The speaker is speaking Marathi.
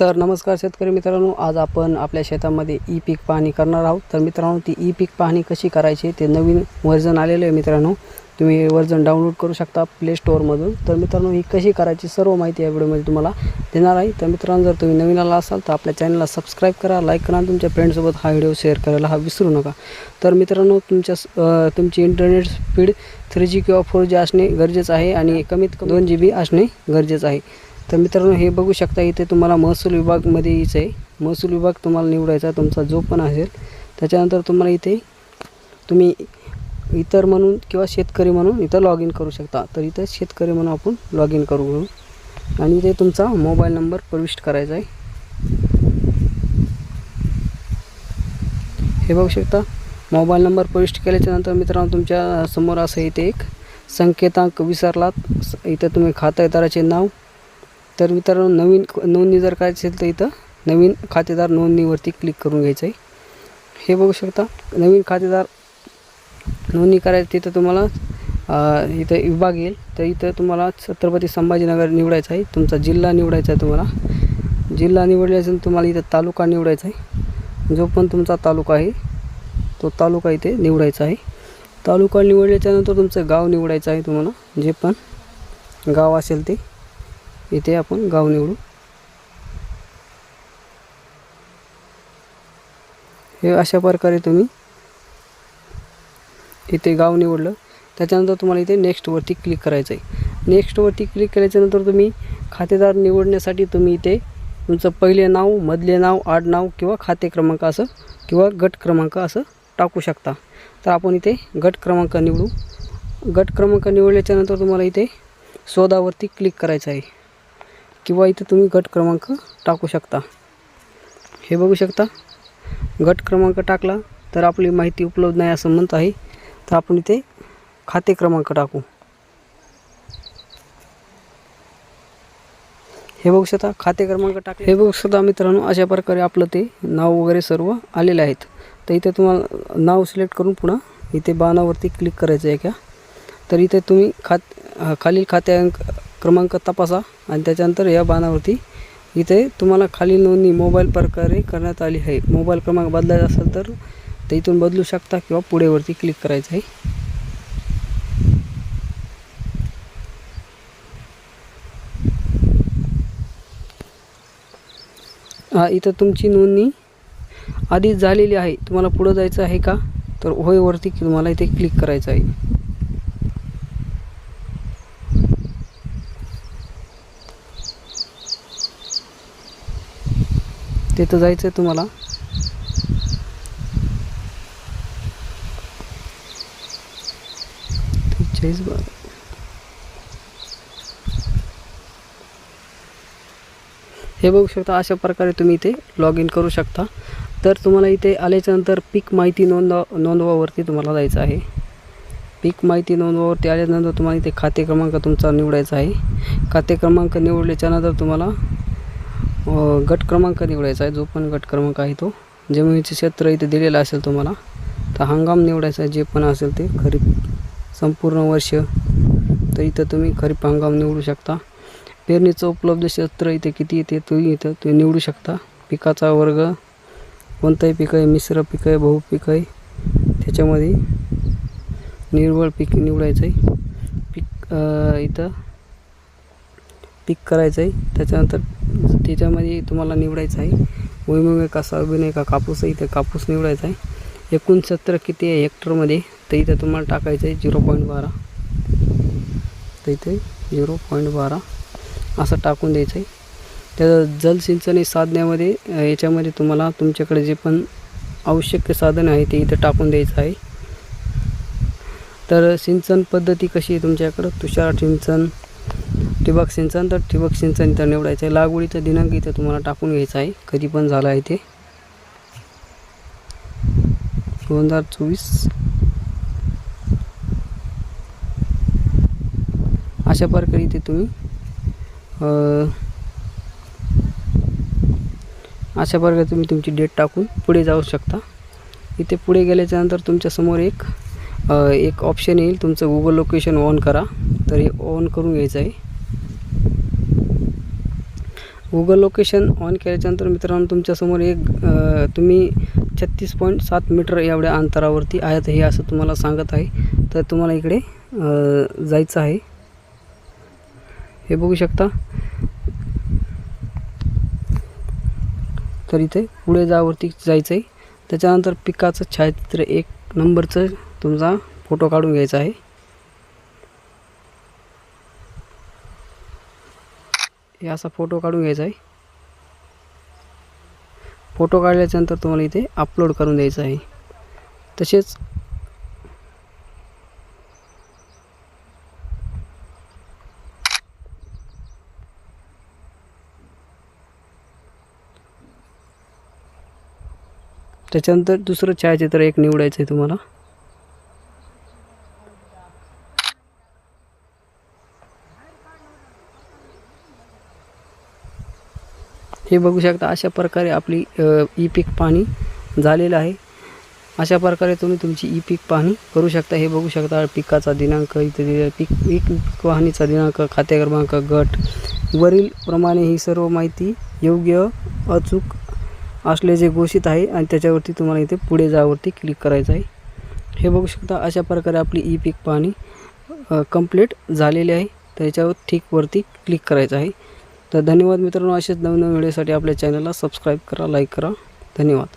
तर नमस्कार शेतकरी मित्रांनो आज आपण आपल्या शेतामध्ये ई पीक पाहणी करणार आहोत. तर मित्रांनो ती ई पीक पाहणी कशी करायची ते नवीन वर्जन आलेलं आहे मित्रांनो. तुम्ही वर्जन डाउनलोड करू शकता प्ले स्टोअरमधून तर मित्रांनो ही कशी करायची सर्व माहिती या व्हिडिओमध्ये तुम्हाला देणार आहे. तर मित्रांनो जर तुम्ही नवीन आला असाल तर आपल्या चॅनलला सबस्क्राईब करा लाईक करा तुमच्या फ्रेंडसोबत हा व्हिडिओ शेअर करायला हा विसरू नका. तर मित्रांनो तुमच्या तुमची इंटरनेट स्पीड थ्री जी किंवा फोर जी असणे गरजेचं आहे आणि कमीत कमी दोन जी बी असणे गरजेचं आहे. तर मित्रांनो हे बघू शकता इथे तुम्हाला महसूल विभागमध्ये यायचं आहे. महसूल विभाग तुम्हाला निवडायचा तुमचा जो पण असेल. त्याच्यानंतर तुम्हाला इथे तुम्ही इतर म्हणून किंवा शेतकरी म्हणून इथं लॉग इन करू शकता. तर इथं शेतकरी म्हणून आपण लॉग इन करू घेऊ. आणि इथे तुमचा मोबाईल नंबर प्रविष्ट करायचा आहे. हे बघू शकता मोबाईल नंबर प्रविष्ट केल्याच्यानंतर मित्रांनो तुमच्यासमोर असं इथे एक संकेतांक विसरलात. इथं तुम्ही खातेदाराचे नाव तर मित्रांनो नवीन नोंदणी जर करायची असेल तर इथं नवीन खातेदार नोंदणीवरती क्लिक करून घ्यायचं आहे. हे बघू शकता नवीन खातेदार नोंदणी करायची तिथं तुम्हाला इथं विभाग येईल. तर इथं तुम्हाला छत्रपती संभाजीनगर निवडायचं आहे तुमचा जिल्हा निवडायचा आहे तुम्हाला. जिल्हा निवडल्याचं तुम्हाला इथं तालुका निवडायचा आहे. जो पण तुमचा तालुका आहे तो तालुका इथे निवडायचा आहे. तालुका निवडल्याच्यानंतर तुमचं गाव निवडायचं आहे तुम्हाला जे पण गाव असेल ते. इथे आपण गाव निवडू. हे अशा प्रकारे तुम्ही इथे गाव निवडलं. त्याच्यानंतर तुम्हाला इथे नेक्स्टवरती क्लिक करायचं आहे नेक्स्टवरती क्लिक केल्याच्यानंतर तुम्ही खातेदार निवडण्यासाठी तुम्ही इथे तुमचं पहिले नाव मधले नाव आडनाव किंवा खाते क्रमांक असं किंवा गट क्रमांक असं टाकू शकता. तर आपण इथे गट क्रमांक निवडू. गट क्रमांक निवडल्याच्यानंतर तुम्हाला इथे शोधावरती क्लिक करायचं आहे किंवा इथे तुम्ही गट क्रमांक टाकू शकता. हे बघू शकता. गट क्रमांक टाकला तर आपली माहिती उपलब्ध नाही असं म्हणत आहे. तर आपण इथे खाते क्रमांक टाकू. हे बघू शकता खाते क्रमांक टाकले. हे बघू शकता मित्रांनो अशा प्रकारे आपलं ते नाव वगैरे सर्व आलेले आहेत. तर इथे तुम्हाला नाव सिलेक्ट करून पुन्हा इथे बाणावरती क्लिक करायचं आहे का? तर इथे तुम्ही खात खालील खात्यांक अंक क्रमांक तपासा आणि त्याच्यानंतर या बाणावरती इथे तुम्हाला खालील नोंदणी मोबाईल प्रकारे करण्यात आली आहे. मोबाईल क्रमांक बदलायचा असेल तर ते इथून बदलू शकता किंवा पुढेवरती क्लिक करायचं आहे. हा इथं तुमची नोंदणी आधीच झालेली आहे. तुम्हाला पुढं जायचं आहे का? तर होयवरती तुम्हाला इथे क्लिक करायचं आहे. तिथं जायचं आहे तुम्हाला. त्रेचाळीस बारा हे बघू शकता अशा प्रकारे तुम्ही इथे लॉग इन करू शकता. तर तुम्हाला इथे आल्याच्यानंतर पीक माहिती नोंदवा नोंदवावरती तुम्हाला जायचं आहे. पीक माहिती नोंदवावरती आल्यानंतर तुम्हाला इथे खाते क्रमांक तुमचा निवडायचा आहे. खाते क्रमांक निवडल्याच्यानंतर तुम्हाला गट क्रमांक निवडायचा आहे जो पण गट क्रमांक आहे तो. जमिनीचे क्षेत्र इथे दिलेलं असेल तुम्हाला तर हंगाम निवडायचा आहे जे पण असेल ते. खरीप संपूर्ण वर्ष तर इथं तुम्ही खरीप हंगाम निवडू शकता. पेरणीचं उपलब्ध क्षेत्र इथे किती येते तुम्ही इथं तुम्ही निवडू शकता. पिकाचा वर्ग कोणताही पीक आहे मिश्र पीक आहे बहु पीक आहे त्याच्यामध्ये निर्बळ पीक निवडायचं आहे. पीक इथं पिक करायचं आहे त्याच्यानंतर त्याच्यामध्ये तुम्हाला निवडायचं आहे. भुईमुग का सोयाबीन आहे का कापूस आहे तर कापूस निवडायचा आहे. एकूण सत्र किती आहे हेक्टरमध्ये? तर इथं तुम्हाला टाकायचं आहे झिरो पॉईंट बारा. तर इथे झिरो पॉईंट बारा असं टाकून द्यायचं आहे. त्या जलसिंचन साधण्यामध्ये याच्यामध्ये तुम्हाला तुमच्याकडे जे पण आवश्यक साधन आहे ते इथं टाकून द्यायचं आहे. तर सिंचन पद्धती कशी आहे तुमच्याकडं? तुषार सिंचन ठिबक सिंचन तर ठिबक सिंचन इथं निवडायचं आहे. लागवडीचा दिनांक इथं तुम्हाला टाकून घ्यायचा आहे. कधी पण झाला आहे ते. दोन हजार चोवीस. अशा प्रकारे इथे तुम्ही अशा प्रकारे तुम्ही तुमची डेट टाकून पुढे जाऊ शकता. इथे पुढे गेल्याच्यानंतर तुमच्यासमोर एक एक ऑप्शन येईल. तुमचं गुगल लोकेशन ऑन करा. तर हे ऑन करून घ्यायचं आहे. गुगल लोकेशन ऑन केल्याच्यानंतर मित्रांनो तुमच्यासमोर एक तुम्ही छत्तीस पॉईंट सात मीटर एवढ्या अंतरावरती आहेत हे असं तुम्हाला सांगत आहे. तर तुम्हाला इकडे जायचं आहे. हे बघू शकता. तर इथे पुढे जावरती जायचं आहे त्याच्यानंतर पिकाचं छायाचित्र एक नंबरचं तुमचा फोटो काढून घ्यायचा आहे. हे असा फोटो काढून घ्यायचा आहे. फोटो काढल्याच्यानंतर तुम्हाला इथे अपलोड करून द्यायचं आहे. तसेच त्याच्यानंतर दुसरं छायाचित्र एक निवडायचं आहे तुम्हाला. हे बघू शकता अशा प्रकारे आपली ई पीक पाहणी झालेलं आहे. अशा प्रकारे तुम्ही तुमची ई पीक पाहणी करू शकता. हे बघू शकता पिकाचा दिनांक इथे दिलेला पीक पीक पीक पाहणीचा दिनांक खाते क्रमांक गट. वरील प्रमाणे ही सर्व माहिती योग्य अचूक असले जे घोषित आहे आणि त्याच्यावरती तुम्हाला इथे पुढे जावरती क्लिक करायचं आहे. हे बघू शकता अशा प्रकारे आपली ई पीक पाहणी कंप्लीट झालेली आहे. त्याच्यावर ठीकवरती क्लिक करायचं आहे. तर धन्यवाद मित्रांनो असेच नवीन नवीन व्हिडिओसाठी आपल्या चॅनलला सबस्क्राईब करा लाईक करा. धन्यवाद.